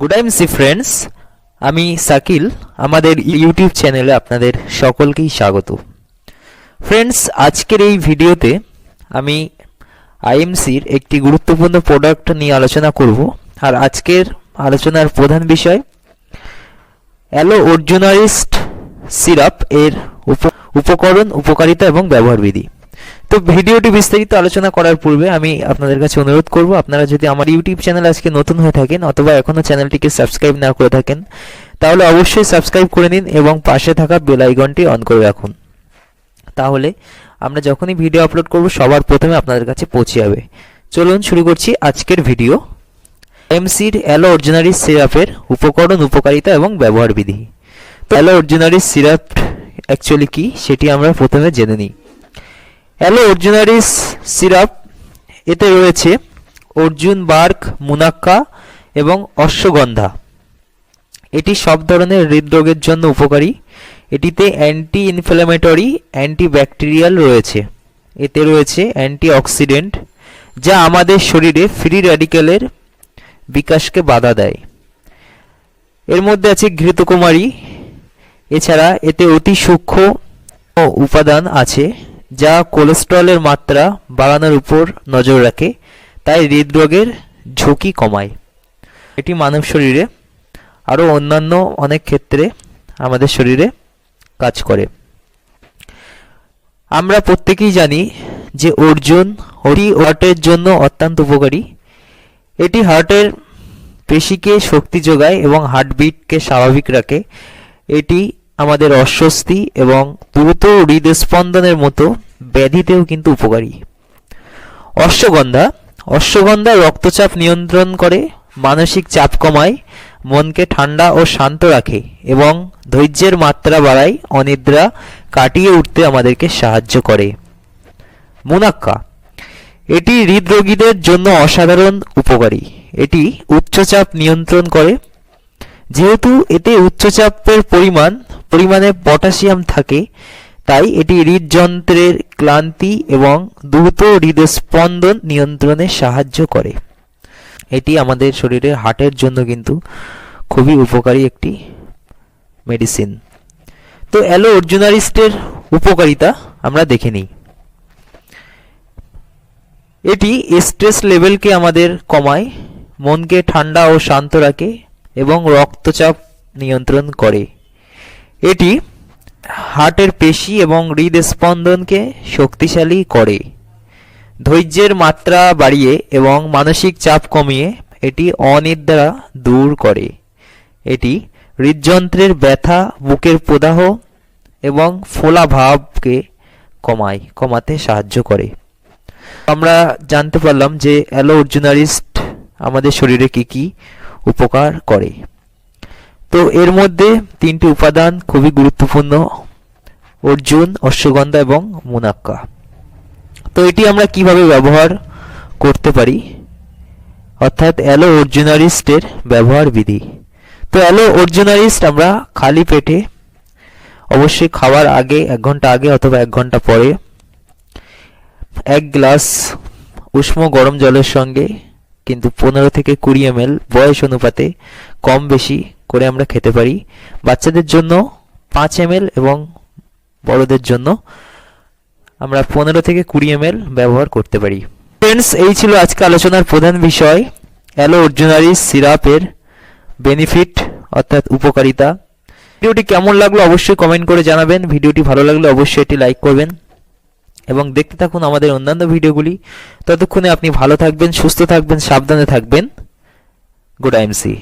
Good C friends আমি সাকিল আমাদের YouTube চ্যানেলে আপনাদের সকলকেই স্বাগত। ফ্রেন্ডস আজকের এই ভিডিওতে আমি আইএমসির একটি গুরুত্বপূর্ণ প্রোডাক্ট নিয়ে আলোচনা করব। আর আজকের আলোচনার প্রধান বিষয়, অ্যালো অর্জুনারিস্ট সিরাপ এর উপ- উপকরণ, উপকারিতা এবং ব্যবহার বিধি তো ভিডিওটি বিস্তারিত আলোচনা করার পূর্বে আমি আপনাদের কাছে অনুরোধ করব, আপনারা যদি আমার ইউটিউব চ্যানেল আজকে নতুন হয়ে থাকেন অথবা এখনও চ্যানেলটিকে সাবস্ক্রাইব না করে থাকেন, তাহলে অবশ্যই সাবস্ক্রাইব করে নিন এবং পাশে থাকা বেল আইকনটি অন করে রাখুন। তাহলে আমরা যখনই ভিডিও আপলোড করব, সবার প্রথমে আপনাদের কাছে পৌঁছে যাবে। চলুন শুরু করছি আজকের ভিডিও। এমসির অ্যালো অর্জিনারি সিরাপের উপকরণ, উপকারিতা এবং ব্যবহার বিধি অ্যালো অর্জিনারি সিরাপ অ্যাকচুয়ালি কি, সেটি আমরা প্রথমে জেনে নিই। অ্যালো অর্জুনারিস সিরাপ এতে রয়েছে অর্জুন বার্ক, মুনাক্কা এবং অশ্বগন্ধা। এটি সব ধরনের হৃদরোগের জন্য উপকারী। এটিতে অ্যান্টি ইনফ্ল্যামেটরি অ্যান্টিব্যাকটেরিয়াল রয়েছে। এতে রয়েছে অ্যান্টিঅক্সিডেন্ট যা আমাদের শরীরে ফ্রি র্যাডিক্যালের বিকাশকে বাধা দেয়। এর মধ্যে আছে ঘৃতকুমারী। এছাড়া এতে অতি সূক্ষ্ম উপাদান আছে। যা কোলেস্টেরলের মাত্রা বাড়ানোর উপর নজর রাখে, তাই হৃদরোগের ঝুঁকি কমায়। এটি মানব শরীরে আরও অন্যান্য অনেক ক্ষেত্রে আমাদের শরীরে কাজ করে। আমরা প্রত্যেকেই জানি যে অর্জুন হরি ওয়াটের জন্য অত্যন্ত উপকারী। এটি হার্টের পেশিকে শক্তি যোগায় এবং হার্টবিটকে স্বাভাবিক রাখে। এটি আমাদের অস্বস্তি এবং দ্রুত হৃদস্পন্দনের মতো ব্যাধিতেও কিন্তু উপকারী। অশ্বগন্ধা অশ্বগন্ধা রক্তচাপ নিয়ন্ত্রণ করে, মানসিক চাপ কমায়, মনকে ঠান্ডা ও শান্ত রাখে এবং ধৈর্যের মাত্রা বাড়ায়, অনিদ্রা কাটিয়ে উঠতে আমাদেরকে সাহায্য করে। মুনাক্কা, এটি হৃদরোগীদের জন্য অসাধারণ উপকারী। এটি উচ্চচাপ নিয়ন্ত্রণ করে। যেহেতু এতে উচ্চচাপের পরিমাণ পরিমাণে পটাশিয়াম থাকে, তাই এটি হৃদযন্ত্রের ক্লান্তি এবং দ্রুত হৃদস্পন্দন নিয়ন্ত্রণে সাহায্য করে। এটি আমাদের শরীরের হার্টের জন্য কিন্তু খুবই উপকারী একটি মেডিসিন তো অ্যালো অর্জুনারিস্টের উপকারিতা, আমরা দেখে নিই। এটি স্ট্রেস লেভেলকে আমাদের কমায়, মনকে ঠান্ডা ও শান্ত রাখে এবং রক্তচাপ নিয়ন্ত্রণ করে। এটি হার্টের পেশি এবং হৃদস্পন্দনকে শক্তিশালী করে। ধৈর্যের মাত্রা বাড়িয়ে এবং মানসিক চাপ কমিয়ে এটি অনিদ্রা দূর করে। এটি হৃদযন্ত্রের ব্যথা, বুকের প্রদাহ এবং ফোলা ভাবকে কমায়, কমাতে সাহায্য করে। আমরা জানতে পারলাম যে অ্যালো অর্জুনারিস্ট আমাদের শরীরে কি কি উপকার করে। তো এর মধ্যে তিনটি উপাদান খুবই গুরুত্বপূর্ণ, অর্জুন, অশ্বগন্ধা এবং মুনাক্কা। তো এটি আমরা কীভাবে ব্যবহার করতে পারি? অর্থাৎ অ্যালো অর্জুনারিস্টের ব্যবহার বিধি। তো অ্যালো অর্জুনারিস্ট আমরা খালি পেটে অবশ্যই খাওয়ার আগে, এক ঘণ্টা আগে অথবা এক ঘণ্টা পরে এক গ্লাস উষ্ণ গরম জলের সঙ্গে কিন্তু পনেরো থেকে কুড়ি এম বয়স অনুপাতে কম বেশি করে আমরা খেতে পারি। বাচ্চাদের জন্য পাঁচ এম এবং বড়দের জন্য আমরা পনেরো থেকে কুড়ি এম ব্যবহার করতে পারি। ফ্রেন্ডস এই ছিল আজকে আলোচনার প্রধান বিষয়। অ্যালো অর্জুনারি সিরাপের বেনিফিট অর্থাৎ উপকারিতা। ভিডিওটি কেমন লাগল অবশ্যই কমেন্ট করে জানাবেন। ভিডিওটি ভালো লাগলে অবশ্যই এটি লাইক করবেন। এবং দেখতে থাকুন আমাদের অন্যান্য ভিডিওগুলি। ততক্ষণে আপনি ভালো থাকবেন, সুস্থ থাকবেন, সাবধানে থাকবেন। Good IMC